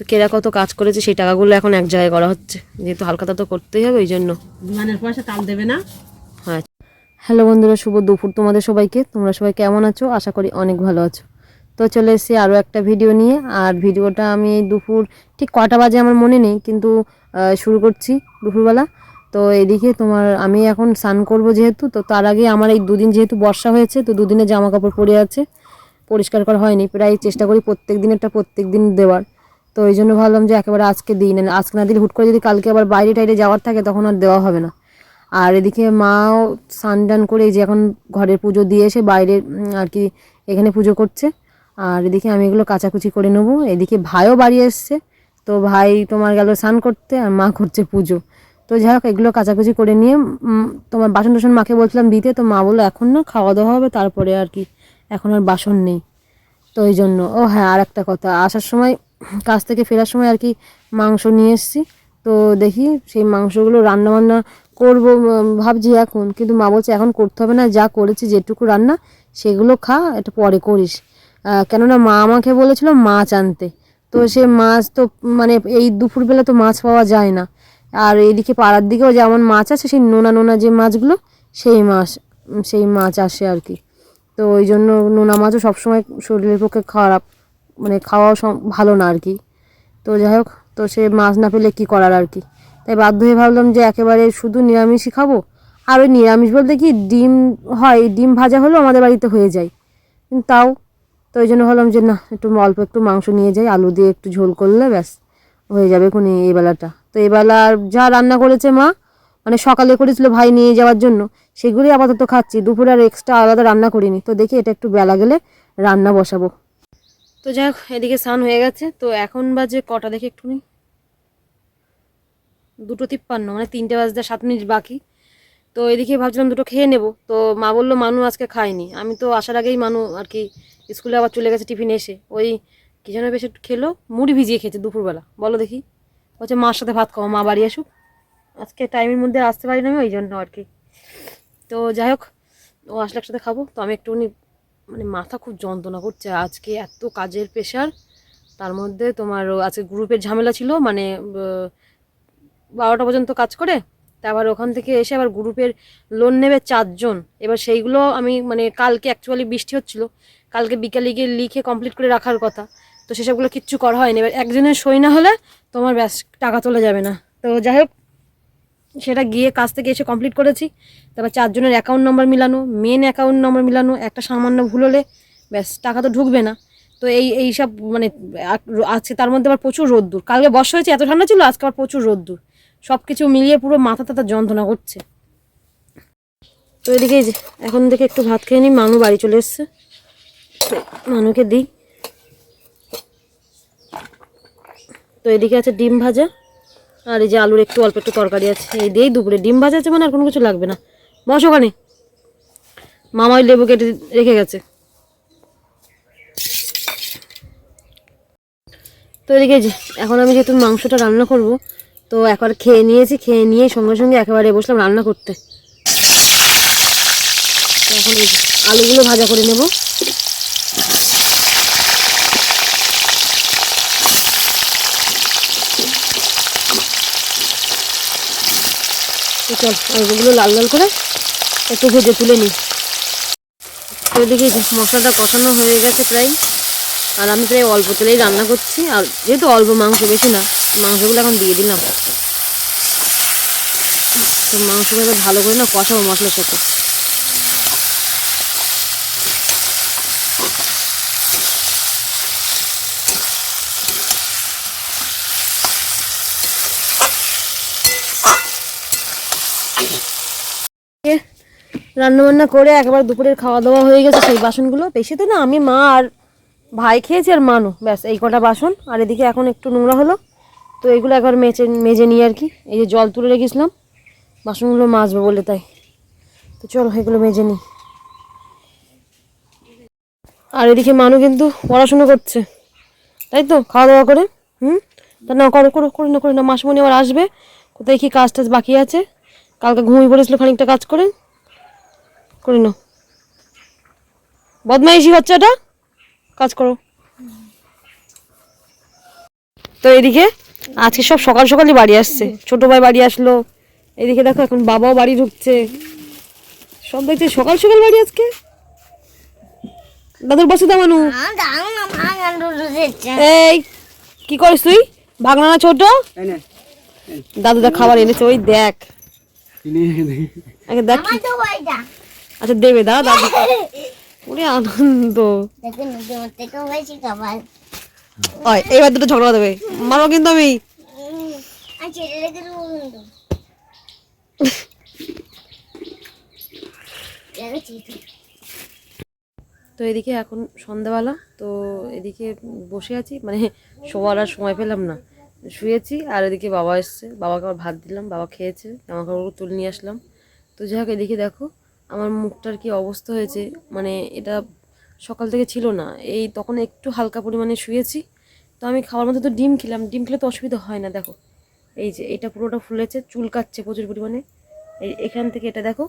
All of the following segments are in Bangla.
তো কেরা কত কাজ করেছে সেই টাকাগুলো এখন এক জায়গায় করা হচ্ছে। যেহেতু হালখাতা তো করতেই হবে ওই জন্য। বিমানের পয়সা তাল দেবে না? হ্যাঁ। হ্যালো বন্ধুরা শুভ দুপুর তোমাদের সবাইকে। তোমরা সবাই কেমন আছো? আশা করি অনেক ভালো আছো। তো চলে এসেছি আরও একটা ভিডিও নিয়ে আর ভিডিওটা আমি এই দুপুর ঠিক কটা বাজে আমার মনে নেই কিন্তু শুরু করছি দুপুরবেলা। তো এদিকে তোমার আমি এখন স্নান করব যেহেতু তো তার আগে আমার এই দুদিন যেহেতু বর্ষা হয়েছে তো দুদিনে জামা কাপড় পরে আছে। পরিষ্কার করা হয়নি প্রায় চেষ্টা করি প্রত্যেক দিনেরটা প্রত্যেক দিন দেওয়ার। তো ওই জন্য ভাবলাম যে একেবারে আজকে দিই না, আজকে না দিলে হুট করে যদি কালকে আবার বাইরে টাইরে যাওয়ার থাকে তখন আর দেওয়া হবে না। আর এদিকে মাও স্নান করে যে এখন ঘরের পুজো দিয়ে এসে বাইরে আর কি এখানে পুজো করছে। আর এদিকে আমি এগুলো কাচাকুচি করে নেব। এদিকে ভাইও বাড়ি এসছে। তো ভাই তোমার গেল স্নান করতে, আর মা করছে পুজো। তো যাই হোক, এগুলো কাচাকুচি করে নিয়ে তোমার বাসন টাসন মাকে বলছিলাম দিতে। তো মা বলল, এখন না খাওয়া দাওয়া হবে, তারপরে আর কি, এখন আর বাসন নেই। তো ওই জন্য, ও হ্যাঁ আর একটা কথা, আসার সময় কাজ থেকে ফেরার সময় আর কি মাংস নিয়ে এসেছি। তো দেখি সেই মাংসগুলো রান্না বান্না করব ভাবছি এখন। কিন্তু মা বলছে এখন করতে হবে না, যা করেছি যেটুকু রান্না সেগুলো খা, এটা পরে করিস। কেননা মা আমাকে বলেছিল মাছ আনতে। তো সে মাছ তো মানে এই দুপুরবেলা তো মাছ পাওয়া যায় না। আর এইদিকে পাড়ার দিকেও যেমন মাছ আছে, সেই নোনা নোনা যে মাছগুলো, সেই মাছ সেই মাছ আসে আর কি। তো ওই জন্য নোনা মাছও সবসময় শরীরের পক্ষে খারাপ। মানে খাওয়াও ভালো না আর কি তো যাই হোক, তো সে মাছ না পেলে কি করার আর কি তাই বাধ্য হয়ে ভাবলাম যে একেবারে শুধু নিরামিষই খাব, আর ওই নিরামিষ বলতে কি ডিম হয় ডিম ভাজা হলেও আমাদের বাড়িতে হয়ে যায়। কিন্তু তাও, তো ওই জন্য ভাবলাম যে না, একটু অল্প একটু মাংস নিয়ে যাই, আলু দিয়ে একটু ঝোল করলে ব্যাস, হয়ে যাবে কোনি এই বেলাটা। তো এই বেলা আর যা রান্না করেছে মা মানে সকালে করেছিল ভাই নিয়ে যাওয়ার জন্য সেগুলি আপাতত খাচ্ছি। দুপুরে আর এক্সট্রা আলাদা রান্না করিনি। তো দেখি এটা একটু বেলা গেলে রান্না বসাবো। তো যাই হোক এদিকে স্নান হয়ে গেছে। তো এখন বাজে কটা দেখে একটুখানি? দুটো তিপ্পান্ন মানে তিনটে বাজতে সাত মিনিট বাকি। তো এদিকে ভাবছিলাম দুটো খেয়ে নেব। তো মা বলল, মানু আজকে খায়নি। আমি তো আসার আগেই মানু আর কি স্কুলে আবার চলে গেছে টিফিন এসে। ওই কি যেন বেশ খেলো, মুড়ি ভিজিয়ে খেয়েছে দুপুরবেলা। বলো দেখি। বলছে, মার সাথে ভাত খাওয়া মা বাড়ি আসুক। আজকে টাইমের মধ্যে আসতে পারি না আমি, ওই জন্য আর কি। তো যাই হোক, ও আসলে একসাথে খাব। তো আমি একটুখানি মানে মাথা খুব যন্ত্রণা করছে। আজকে এত কাজের প্রেশার তার মধ্যে তোমার আজকে গ্রুপের ঝামেলা ছিল মানে বারোটা পর্যন্ত কাজ করে তারপর ওখান থেকে এসে আবার গ্রুপের লোন নেবে চারজন। এবার সেইগুলো আমি মানে কালকে অ্যাকচুয়ালি বৃষ্টি হচ্ছিল, কালকে বিকালে গিয়ে লিখে কমপ্লিট করে রাখার কথা। তো সেসবগুলো কিচ্ছু করা হয়নি। এবার একজনের সই না হলে তোমার ব্যাস টাকা তোলা যাবে না। তো যাই হোক সেটা গিয়ে কাজ থেকে এসে কমপ্লিট করেছি। তারপর চারজনের অ্যাকাউন্ট নম্বর মিলানো মেন অ্যাকাউন্ট নম্বর মিলানো, একটা সামান্য ভুল হলে ব্যাস টাকা তো ঢুকবে না। তো এই এই সব মানে আ- আছে তার মধ্যে আবার প্রচুর রোদ্দুর। কালকে বর্ষা হয়েছে, এত ঠান্ডা ছিল, আজকে আবার প্রচুর রোদ্দুর। সব কিছু মিলিয়ে পুরো মাথা টাথা যন্ত্রণা করছে। তো এদিকে যে, এখন দেখে একটু ভাত খেয়ে নিই, মানু বাড়ি চলে এসছে। মানুকে দিই। তো এদিকে আছে ডিম ভাজা। আর এই যে আলুর একটু অল্প একটু তরকারি আছে, এই দিয়েই দুপুরে ডিম ভাজা আছে মানে আর কোনো কিছু লাগবে না। বস ওখানে। মামাই লেবু কেটে রেখে গেছে। তো এদিকে এখন আমি যেহেতু মাংসটা রান্না করব, তো একবার খেয়ে নিয়েছি, খেয়ে নিয়ে সঙ্গে সঙ্গে একেবারে বসলাম রান্না করতে। এখন আলুগুলো ভাজা করে নেব। চল আলুগুলো লাল লাল করে একটু ভেজে তুলে নিই। তো এদিকে মশলাটা কষানো হয়ে গেছে প্রায়, আর আমি প্রায় অল্প তেলেই রান্না করছি, আর যেহেতু অল্প মাংস বেশি না, মাংসগুলো এখন দিয়ে দিলাম। তো মাংসগুলো ভালো করে না কষাবো মশলার সাথে। রান্না বান্না করে একবার দুপুরের খাওয়া দাওয়া হয়ে গেছে, সেই বাসনগুলো। বেশি তো না, আমি মা আর ভাই খেয়েছি আর মানু, ব্যাস, এই কটা বাসন। আর এদিকে এখন একটু নোংরা হলো, তো এগুলো একবার মেজে মেজে নিই আর কি। এই যে জল তুলে রেখেছিলাম, বাসনগুলো মাজবো বলে তাই। তো চলো, এগুলো মেজে নিই। আর এদিকে মানু কিন্তু পড়াশুনো করছে। তাই তো খাওয়া দাওয়া করে, হুম? তা না, করো করো, করে না করে না, মাসমণি আবার আসবে। কোথায় কি কাজ টাজ বাকি আছে? কালকে ঘুমিয়ে পড়েছিল খানিকটা কাজ করে। করে নাও। বদমাইশি বাচ্চাটা কাজ করো। তো এদিকে আজকে সব সকাল সকালই বাড়ি আসছে। ছোট ভাই বাড়ি আসলো। এদিকে দেখো এখন বাবাও বাড়ি ঢুকছে। সব দেখছে সকাল সকাল বাড়ি আজকে। দাদুর বসে দামানু এই কি করিস তুই? ভাগনা না ছোট? দাদু দেখ খাবার এনেছে ওই দেখ। আগে দেখ আচ্ছা দেবে দাদা দাদু ওরে আনন্দ। ওই এবার দুটো ঝগড়া দেবে। মারো কিন্তু আমি। তো এদিকে এখন সন্ধ্যাবেলা তো এদিকে বসে আছি। মানে শোয়ার আর সময় পেলাম না। শুয়েছি আর এদিকে বাবা এসছে। বাবাকে আবার ভাত দিলাম, বাবা খেয়েছে, জামা কাপড় তুলে নিয়ে আসলাম। তো যাই হোক, এদিকে দেখো, আমার মুখটার কি অবস্থা হয়েছে? মানে এটা সকাল থেকে ছিল না, এই তখন একটু হালকা পরিমাণে শুয়েছি। তো আমি খাওয়ার মধ্যে তো ডিম খেলাম, ডিম খেলে তো অসুবিধা হয় না, দেখো। এই যে, এটা পুরোটা ফুলেছে, চুল কাচ্ছে প্রচুর পরিমাণে। এই এখান থেকে এটা দেখো,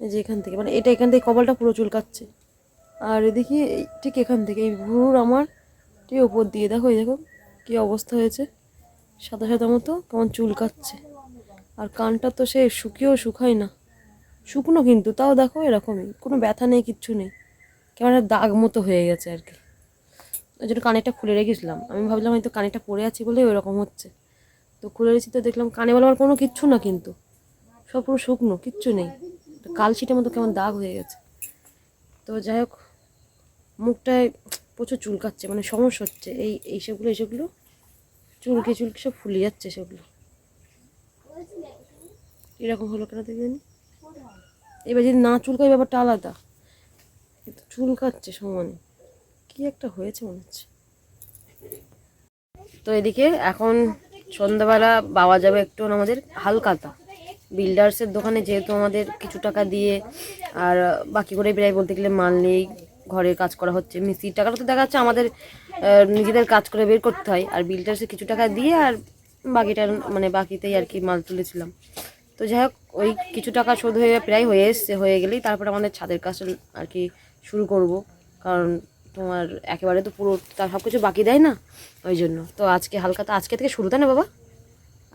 এই যে এখান থেকে মানে এটা এখান থেকে কপালটা পুরো চুল কাচ্ছে আর এদিকে ঠিক এখান থেকে, এই ভুরুর আমার ঠিক ওপর দিয়ে, দেখো, এই দেখো, কী অবস্থা হয়েছে। সাদা সাদা মতো কেমন চুল কাচ্ছে আর কানটা তো সে শুকিয়েও শুকায় না। শুকনো কিন্তু, তাও দেখো এরকমই, কোনো ব্যথা নেই, কিচ্ছু নেই। কেমন দাগ মতো হয়ে গেছে আর কি। ওই জন্য কানেরটা খুলে রেখেছিলাম। আমি ভাবলাম হয়তো কানেরটা পড়ে আছি বলে ওরকম হচ্ছে। তো খুলে রেখেছি তো দেখলাম কানে বলে আমার কোনো কিচ্ছু না কিন্তু। সব পুরো শুকনো, কিচ্ছু নেই। কালশিটের মতো কেমন দাগ হয়ে গেছে। তো যাই হোক, মুখটায় প্রচুর চুলকাচ্ছে মানে সমস্যা হচ্ছে। এই, এইসবগুলো এইসবগুলো চুলকে চুলকে সব ফুলে যাচ্ছে সেগুলো। এরকম হলো কেন দেখবেন এবার যদি না চুলকায় ব্যাপারটা আলাদা। চুলকাচ্ছে সমানে। কি একটা হয়েছে মনে হচ্ছে। তো এদিকে এখন সন্ধ্যাবেলা বাবা যাবে একটু আমাদের হালকাতা। বিল্ডার্সের দোকানে যেহেতু আমাদের কিছু টাকা দিয়ে আর বাকি করে প্রায় বলতে গেলে মাল নেই। ঘরের কাজ করা হচ্ছে। মিস্ত্রির টাকাটা তো দেখা যাচ্ছে আমাদের নিজেদের কাজ করে বের করতে হয়। আর বিলটা সে কিছু টাকা দিয়ে আর বাকিটা মানে বাকিতেই আর কি মাল তুলেছিলাম। তো যাই হোক ওই কিছু টাকা শোধ হয়ে প্রায় হয়ে এসছে হয়ে গেলেই তারপর আমাদের ছাদের কাজটা আর কি শুরু করব। কারণ তোমার একেবারে তো পুরো তার সব কিছু বাকি দেয় না ওই জন্য। তো আজকে হালকা তো আজকে থেকে শুরু তাই না বাবা?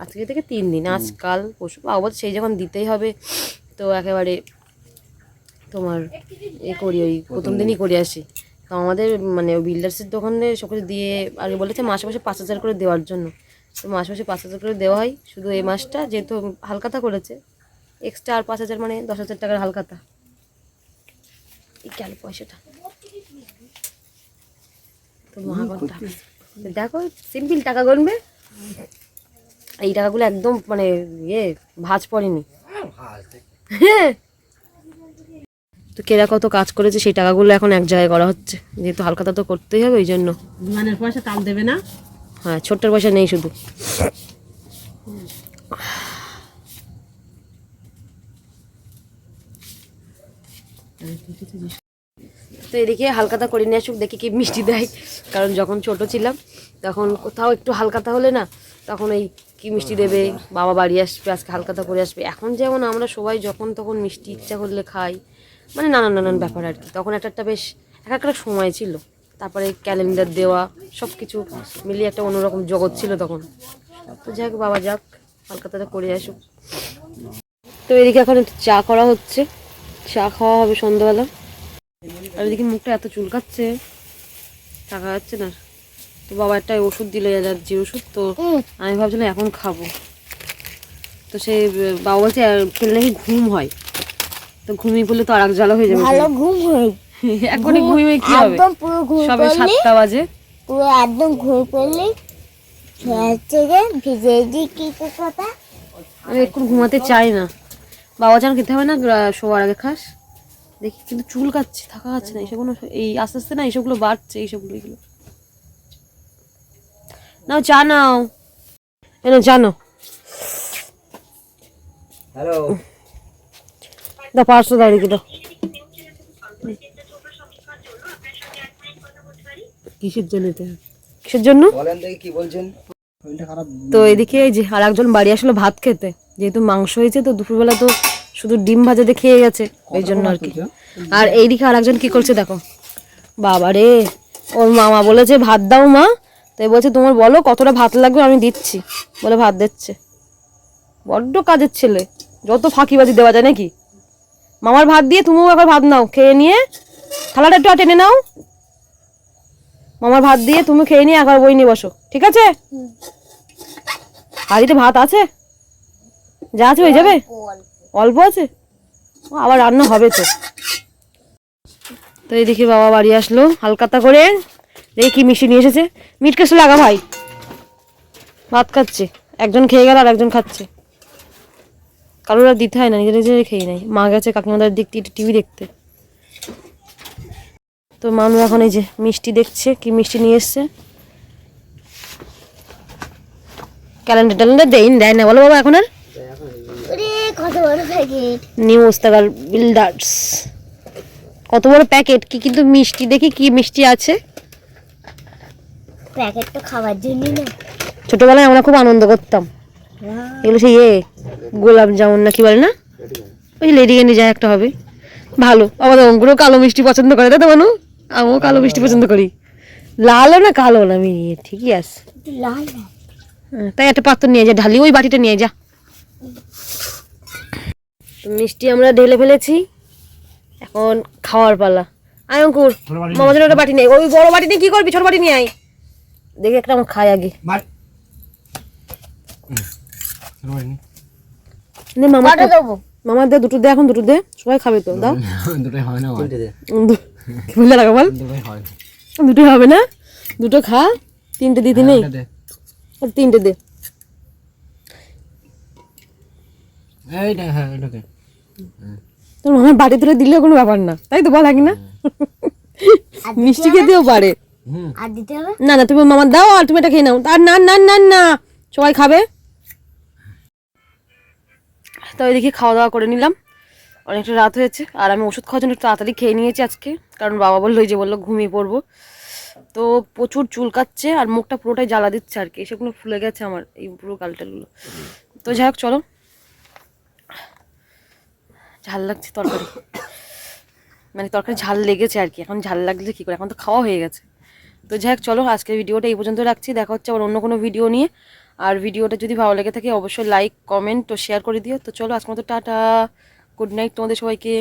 আজকে থেকে তিন দিন আজ কাল পরশু বাবা সেই যখন দিতেই হবে তো একেবারে তোমার এ করি ওই প্রথম দিনই করে আসি। তো আমাদের মানে ওই বিল্ডার্সের দোকানে সব কিছু দিয়ে আগে বলেছে মাসে মাসে পাঁচ হাজার করে দেওয়ার জন্য। তো মাসে মাসে পাঁচ হাজার করে দেওয়া হয় শুধু এই মাসটা যেহেতু হালকাতা করেছে। এক্সট্রা আর পাঁচ হাজার মানে দশ হাজার টাকার হালকাতা। এই গেল পয়সাটা। তো মহাগণটা দেখো সিম্পল টাকা গণবে এই টাকাগুলো একদম মানে ইয়ে ভাজ পড়েনি। হ্যাঁ তো কেরা কত কাজ করেছে সেই টাকাগুলো এখন এক জায়গায় করা হচ্ছে। যেহেতু হালকাতা তো করতেই হবে ওই জন্য। বিমানের পয়সা তাল দেবে না? হ্যাঁ ছোট্টার পয়সা নেই শুধু। তো এদিকে হালকাতা করে নিয়ে আসুক দেখি কি মিষ্টি দেয়। কারণ যখন ছোট ছিলাম তখন কোথাও একটু হালকাতা হলে না তখন এই কি মিষ্টি দেবে বাবা বাড়ি আসবে আজকে হালকাতা করে আসবে। এখন যেমন আমরা সবাই যখন তখন মিষ্টি ইচ্ছা করলে খাই। মানে নানান নানান ব্যাপার আর কি। তখন একটা একটা বেশ এক একটা সময় ছিল। তারপরে ক্যালেন্ডার দেওয়া সব কিছু মিলিয়ে একটা অন্যরকম জগৎ ছিল তখন। তো যাক বাবা যাক হালকাতাটা করে আসুক। তো এদিকে এখন একটু চা করা হচ্ছে। চা খাওয়া হবে সন্ধ্যাবেলা। আর এদিকে মুখটা এত চুলকাচ্ছে, টাকা যাচ্ছে না। তো বাবা একটা ওষুধ দিলে অ্যালার্জি ওষুধ, তো আমি ভাবছিলাম এখন খাব। তো সে, বাবা বলছে, খেলে নাকি ঘুম হয়। তো ঘুমিয়ে পড়লে তো আর জ্বালা হয়ে যাবে ভালো ঘুম। হয়। এখনই ঘুমিয়ে কি হবে? একদম পুরো ঘুম সবে সাতটা বাজে। পুরো একদম হচ্ছে ভিজে দিই কিছু কথা। আমি একটু ঘুমাতে চাই না। বাবা যেন খেতে হবে না শোয়ার আগে খাস। দেখি কিন্তু চুল কাচ্ছে থাকা যাচ্ছে না এইসবগুলো এই আস্তে আস্তে না এইসবগুলো বাড়ছে এইসবগুলো এগুলো। নাও চা নাও। এনো জানো হ্যালো দা পাঁচশো দাঁড়িয়ে দাও। কিসের জন্য এটা? কিসের জন্য? বলেন দেখি কি বলছেন। তো এদিকে এই যে আর একজন বাড়ি আসলো ভাত খেতে। যেহেতু মাংস হয়েছে তো দুপুরবেলা তো শুধু ডিম ভাজাতে খেয়ে গেছে ওই জন্য আর কি। আর এইদিকে আর একজন কি করছে দেখো। বাবা রে ওর মামা বলেছে ভাত দাও মা। তাই বলছে তোমার বলো কতটা ভাত লাগবে আমি দিচ্ছি। বলে ভাত দিচ্ছে। বড্ড কাজের ছেলে। যত ফাঁকিবাজি দেওয়া যায় নাকি? মামার ভাত দিয়ে তুমিও একবার ভাত নাও, খেয়ে নিয়ে থালাটা একটু টেনে নাও। মামার ভাত দিয়ে তুমি খেয়ে নিয়ে একবার বই নিয়ে বসো, ঠিক আছে? হাড়িতে ভাত আছে? যা আছে হয়ে যাবে? অল্প আছে? আবার রান্না হবে তো। তো এদিকে বাবা বাড়ি আসলো, হালকাতা করে। দেখি কি মিষ্টি নিয়ে এসেছে। মিট কেসে লাগা ভাই। ভাত খাচ্ছে। একজন খেয়ে গেল আর একজন খাচ্ছে। কারোর আর দিতে হয় না নিজে নিজে খেয়ে নেয়। মা গেছে কাকিমাদের দেখতে একটু টিভি দেখতে। তো মানু এখন এই যে মিষ্টি দেখছে কি মিষ্টি নিয়ে এসছে? ক্যালেন্ডার ট্যালেন্ডার দেয় দেয় না। বলো বাবা এখন আর? New Ostagar builders. কত বড় প্যাকেট কি কিন্তু মিষ্টি দেখি কি মিষ্টি আছে। প্যাকেট তো খাওয়ার জন্য না। ছোটবেলায় আমরা খুব আনন্দ করতাম। এগুলো সেই গোলাপ জামুন না কি বলে না? ওই লেডি গেন্ডি যায় একটা হবে। ভালো। আমাদের অঙ্কুরও কালো মিষ্টি পছন্দ করে তাই তো মানু? আমিও কালো মিষ্টি পছন্দ করি। লালও না কালো না আমি ঠিকই আছে। হ্যাঁ, তাই একটা পাত্র নিয়ে যা ঢালি ওই বাটিটা নিয়ে যা। মিষ্টি আমরা ঢেলে ফেলেছি। এখন খাওয়ার পালা। আয় অঙ্কুর মামাদের ওটা বাটি নেই ওই বড় বাটি নিয়ে কি করবি? ছোট বাটি নিয়ে আয়। দেখি একটা আমার খাই আগে। নে মামা কটা দেবো? মামার দে দুটো দে এখন দুটো দে। সবাই খাবে তো দাও। দুটোই হয় না তিনটে দে। দু- কি লাগা বল? দুটোই হয় দুটো হবে না? দুটো খা তিনটে দিতে নেই আর তিনটে দে। এইটা হ্যাঁ এটাকে। তোর মামার বাটি তুলে দিলেও কোনো ব্যাপার না। তাই তো বল না মিষ্টি খেতেও পারে। হুম। আর দিতে হবে? না না তুমি মামার দাও আর তুমি এটা খেয়ে নাও। আর না না না না। সবাই খাবে? তো এদিকে খাওয়া দাওয়া করে নিলাম। অনেকটা রাত হয়েছে, আর আমি ওষুধ খাওয়ার জন্য একটু তাড়াতাড়ি খেয়ে নিয়েছি আজকে, কারণ বাবা বলল যে বলল, ঘুমিয়ে পড়ব। তো প্রচুর চুলকাচ্ছে আর মুখটা পুরোটাই জ্বালা দিচ্ছে আর কি সেগুলো ফুলে গেছে আমার, এই পুরো গালটাগুলো তো যাই হোক, চলো। ঝাল লাগছে তরকারি। মানে তরকারি ঝাল লেগেছে আর কি, এখন ঝাল লাগলে কী করে, এখন তো খাওয়া হয়ে গেছে। তো যাই হোক, চলো, আজকের ভিডিওটা এই পর্যন্ত রাখছি, দেখা হচ্ছে আবার অন্য কোনো ভিডিও নিয়ে। আর ভিডিওটা যদি ভালো লেগে থাকে, অবশ্যই লাইক কমেন্ট ও শেয়ার করে দিও। তো চলো, আজকের মতো টাটা। গুড নাইট তোমাদের সবাইকে।